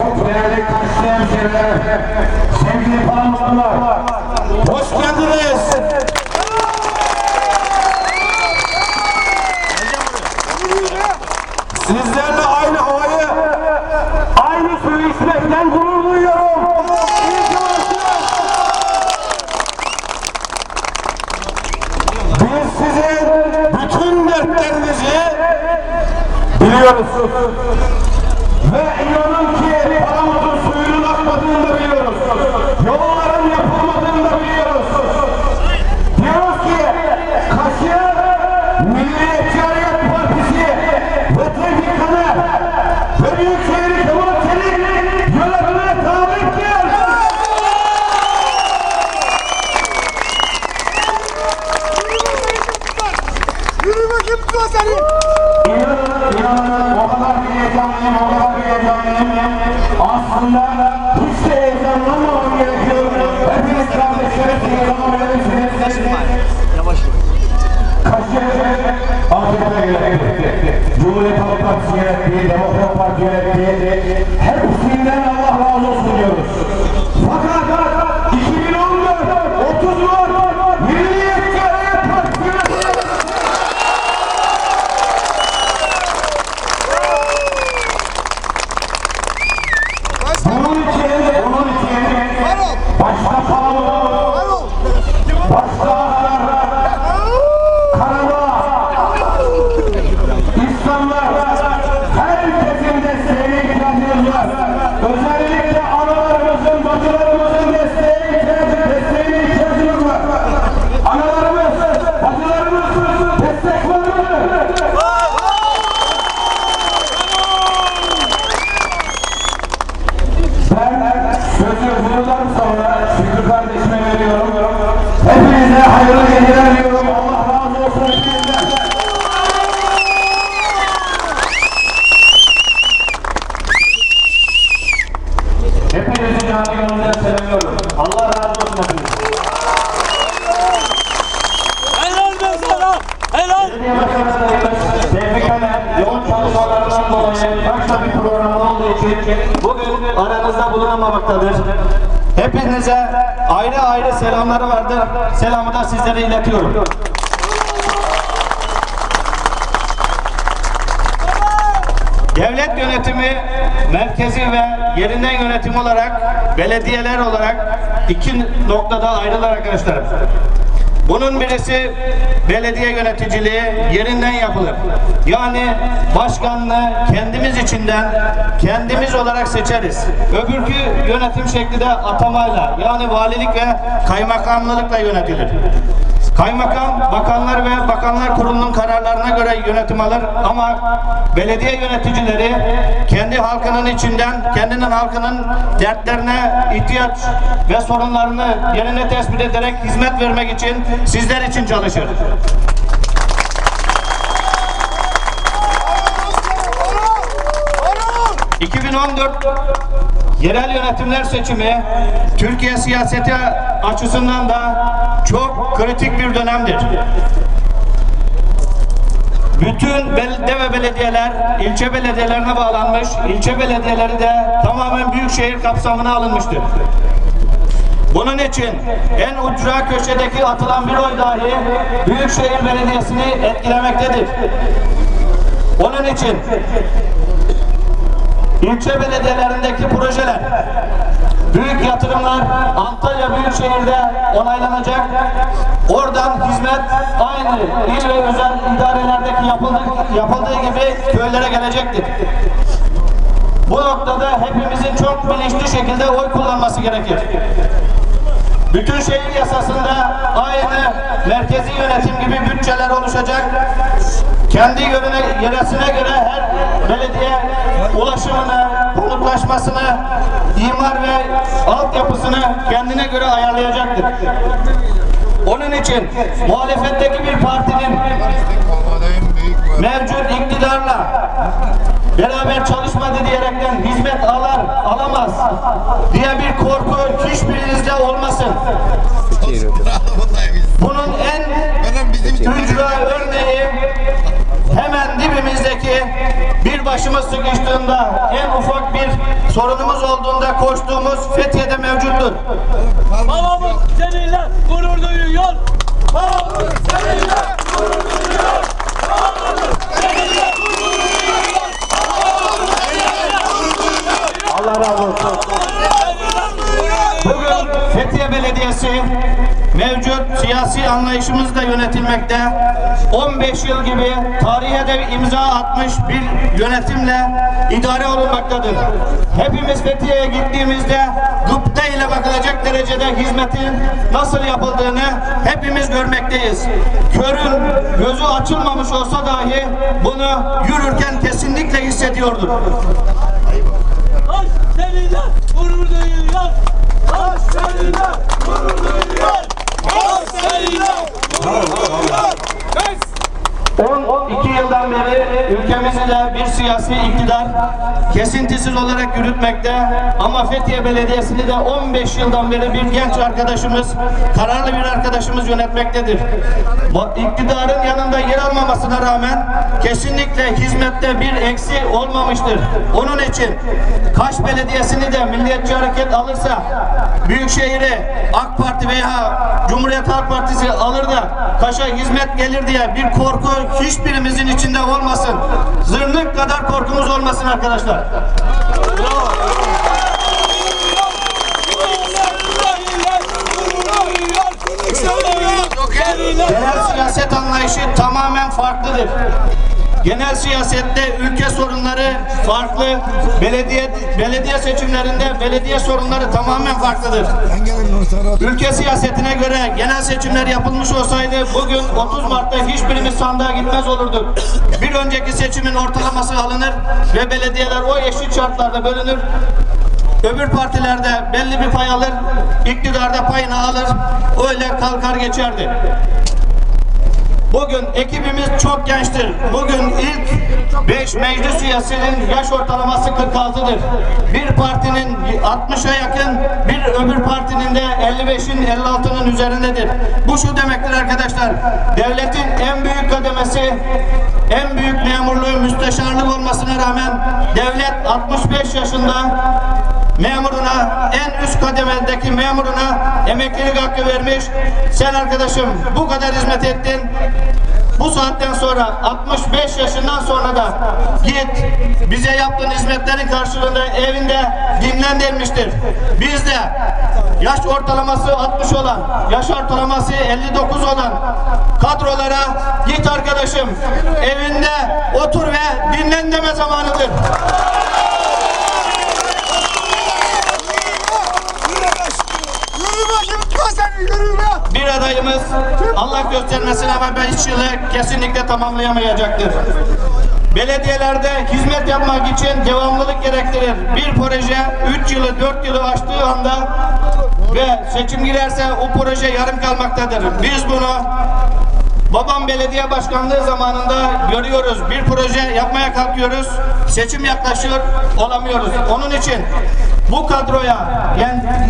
Değerli karşı hemşehriler, hoş geldiniz. Sizlerle aynı havayı, aynı suyu içmekten gurur duyuyorum. Biz sizin bütün dertlerinizi biliyoruz. AKP'ye yönetti. Cumhuriyet Halk Partisi yönetti, bugün aranızda bulunamamaktadır. Hepinize ayrı ayrı selamları vardır. Selamı da sizlere iletiyorum. Devlet yönetimi merkezi ve yerinden yönetim olarak belediyeler olarak iki noktada ayrılır arkadaşlar. Bunun birisi belediye yöneticiliği yerinden yapılır. Yani başkanlığı kendimiz içinden kendimiz olarak seçeriz. Öbürkü yönetim şekli de atamayla yani valilik ve kaymakamlılıkla yönetilir. Kaymakam bakanlar ve bakanlar kurulunun kararlarına göre yönetim alır ama belediye yöneticileri kendi halkının içinden kendinin halkının dertlerine ihtiyaç ve sorunlarını yerine tespit ederek hizmet vermek için sizler için çalışır. Oğlum. 2014 yerel yönetimler seçimi Türkiye siyaseti açısından da çok kritik bir dönemdir. Bütün belde ve belediyeler ilçe belediyelerine bağlanmış, ilçe belediyeleri de tamamen büyükşehir kapsamına alınmıştır. Bunun için en ucra köşedeki atılan bir oy dahi Büyükşehir Belediyesi'ni etkilemektedir. Onun için İlçe belediyelerindeki projeler, büyük yatırımlar Antalya Büyükşehir'de onaylanacak. Oradan hizmet aynı il ve özel idarelerdeki yapıldığı, yapıldığı gibi köylere gelecektir. Bu noktada hepimizin çok bilinçli şekilde oy kullanması gerekir. Bütün şehir yasasında aynı merkezi yönetim gibi bütçeler oluşacak. Kendi yörüne, yöresine göre her belediye ulaşımını, konutlaşmasını, imar ve altyapısını kendine göre ayarlayacaktır. Onun için muhalefetteki bir partinin mevcut iktidarla beraber çalışmadı başımız sıkıştığında en ufak bir sorunumuz olduğunda koştuğumuz Fethiye'de mevcuttur. Babamız seninle gurur duyuyor. Babamız seninle gurur duyuyor. Babamız seninle gurur duyuyor. Allah razı olsun. Bugün Fethiye Belediyesi mevcut siyasi anlayışımızla yönetilmekte. 15 yıl gibi tarihe de imza atmış bir yönetimle idare olunmaktadır. Hepimiz Fethiye'ye gittiğimizde gıpta ile bakılacak derecede hizmetin nasıl yapıldığını hepimiz görmekteyiz. Körün gözü açılmamış olsa dahi bunu yürürken kesinlikle hissediyordur. Taş seninle gurur duyuyor. Taş seninle gurur duyuyor. Taş seninle gurur duyuyor. 12 yıldan beri ülkemizi de bir siyasi iktidar kesintisiz olarak yürütmekte ama Fethiye Belediyesi'ni de 15 yıldan beri bir genç arkadaşımız, kararlı bir arkadaşımız yönetmektedir. Bu iktidarın yanında yer almamasına rağmen kesinlikle hizmette bir eksi olmamıştır. Onun için Kaş Belediyesi'ni de Milliyetçi Hareket alırsa Büyükşehir'i AK Parti veya Cumhuriyet Halk Partisi alır da Kaş'a hizmet gelir diye bir korku hiçbirimizin içinde olmasın. Zırnık kadar korkumuz olmasın arkadaşlar. Genel siyaset anlayışı tamamen farklıdır. Genel siyasette ülke sorunları farklı, belediye belediye seçimlerinde belediye sorunları tamamen farklıdır. Ülke siyasetine göre genel seçimler yapılmış olsaydı bugün 30 Mart'ta hiçbirimiz sandığa gitmez olurduk. Bir önceki seçimin ortalaması alınır ve belediyeler o eşit şartlarda bölünür. Öbür partilerde belli bir pay alır, iktidarda payını alır, öyle kalkar geçerdi. Bugün ekibimiz çok gençtir. Bugün ilk 5 meclis üyesinin yaş ortalaması 46'dır. Bir partinin 60'a yakın, bir öbür partinin de 55'in 56'nın üzerindedir. Bu şu demektir arkadaşlar. Devletin en büyük kademesi, en büyük memurluğu müsteşarlık olmasına rağmen devlet 65 yaşında memuruna en üst kademedeki memuruna emeklilik hakkı vermiş. Sen arkadaşım bu kadar hizmet ettin. Bu saatten sonra 65 yaşından sonra da git bize yaptığın hizmetlerin karşılığında evinde dinlen denmiştir. Biz de yaş ortalaması 60 olan, yaş ortalaması 59 olan kadrolara git arkadaşım evinde otur ve dinlen deme zamanıdır. Bir adayımız Allah göstermesin ama 5 yılı kesinlikle tamamlayamayacaktır. Belediyelerde hizmet yapmak için devamlılık gerektirir. Bir proje 3 yılı 4 yılı aştığı anda ve seçim girerse o proje yarım kalmaktadır. Biz bunu Babam belediye başkanlığı zamanında görüyoruz. Bir proje yapmaya kalkıyoruz. Seçim yaklaşıyor, olamıyoruz. Onun için bu kadroya,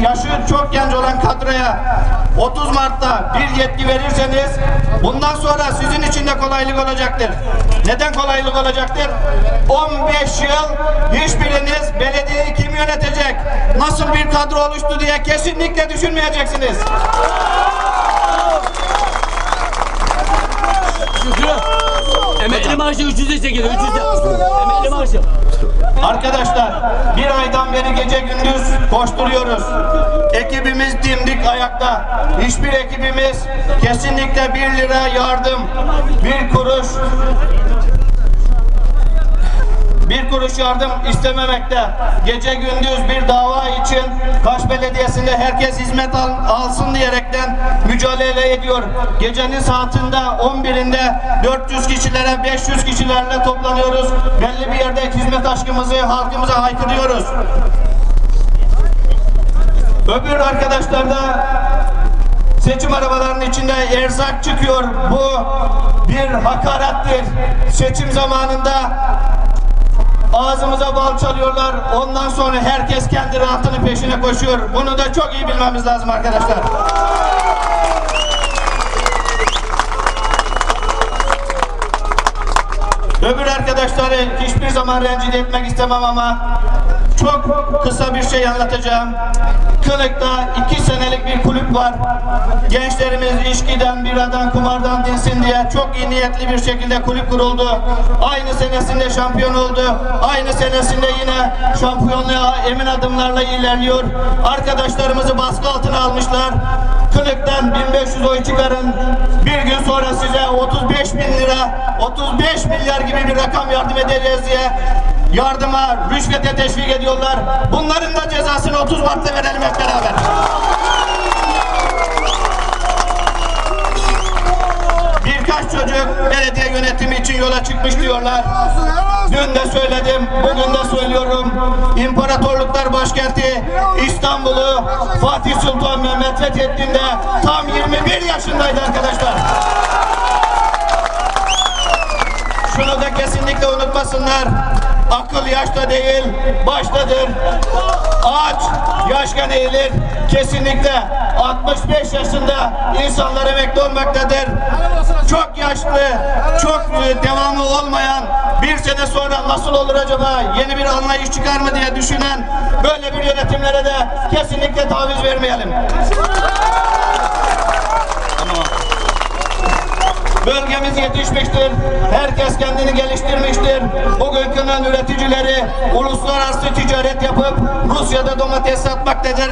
yaşı çok genç olan kadroya 30 Mart'ta bir yetki verirseniz bundan sonra sizin için de kolaylık olacaktır. Neden kolaylık olacaktır? 15 yıl hiçbiriniz belediyeyi kim yönetecek, nasıl bir kadro oluştu diye kesinlikle düşünmeyeceksiniz. Şükrü. Emekli maaşı 300'e çekilir. 300'e. Emekli maaşı. Arkadaşlar bir aydan beri gece gündüz koşturuyoruz. Ekibimiz dimdik ayakta. Hiçbir ekibimiz kesinlikle bir lira yardım, bir kuruş bir kuruş yardım istememekte. Gece gündüz bir dava için Kaş Belediyesi'nde herkes hizmet al- alsın diyerekten mücadele ediyor. Gecenin saatinde 11'inde 400 kişilere 500 kişilerle toplanıyoruz. Belli bir yerde hizmet aşkımızı halkımıza haykırıyoruz. Öbür arkadaşlar da seçim arabalarının içinde erzak çıkıyor. Bu bir hakarettir. Seçim zamanında Ağzımıza bal çalıyorlar. Ondan sonra herkes kendi rahatının peşine koşuyor. Bunu da çok iyi bilmemiz lazım arkadaşlar. Öbür arkadaşları hiçbir zaman rencide etmek istemem ama çok kısa bir şey anlatacağım. Kınık'ta iki var. Gençlerimiz içkiden, biradan, kumardan dinsin diye çok iyi niyetli bir şekilde kulüp kuruldu. Aynı senesinde şampiyon oldu. Aynı senesinde yine şampiyonluğa emin adımlarla ilerliyor. Arkadaşlarımızı baskı altına almışlar. Kınık'tan 1500 oy çıkarın. Bir gün sonra size 35 bin lira, 35 milyar gibi bir rakam yardım edeceğiz diye yardıma, rüşvete teşvik ediyorlar. Bunların da cezasını 30 Mart'ta verelim hep beraber. Çocuk belediye yönetimi için yola çıkmış diyorlar. Dün de söyledim, bugün de söylüyorum. İmparatorluklar başkenti İstanbul'u Fatih Sultan Mehmet fethettiğinde tam 21 yaşındaydı arkadaşlar. Şunu da kesinlikle unutmasınlar. Akıl yaşta değil, baştadır. Ağaç yaşken eğilir. Kesinlikle 65 yaşında insanlar emekli olmaktadır. Çok yaşlı, çok e, devamı olmayan bir sene sonra nasıl olur acaba yeni bir anlayış çıkar mı diye düşünen böyle bir yönetimlere de kesinlikle taviz vermeyelim. Bölgemiz yetişmiştir. Herkes kendini geliştirmiştir. Bugün Kınan üreticileri uluslararası ticaret yapıp Rusya'da domates satmaktadır.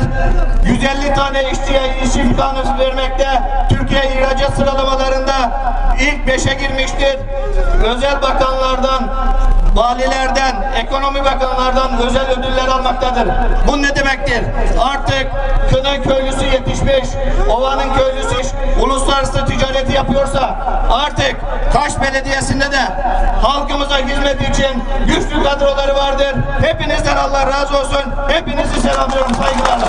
150 tane işçiye iş imkanı vermekte. Türkiye ihracat sıralamalarında ilk beşe girmiştir. Özel bakanlardan, valilerden, ekonomi bakanlardan özel ödüller almaktadır. Bu ne demektir? Artık Kınan köylüsü yetişmiş, Ova'nın köylüsü uluslararası ticareti yapıyorsa Kaş Belediyesi'nde de halkımıza hizmet için güçlü kadroları vardır. Hepinizden Allah razı olsun. Hepinizi selamlıyorum saygılarla.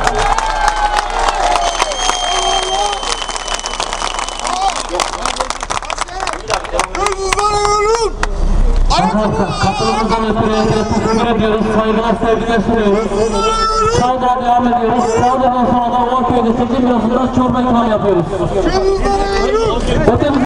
Katılımımızdan ötürü teşekkür. Saygılar, sevgiler sunuyoruz. Saldırıya devam ediyoruz. Saldırıdan sonra da o köyde seçim bürosunda çorba yapıyoruz. Ötemiz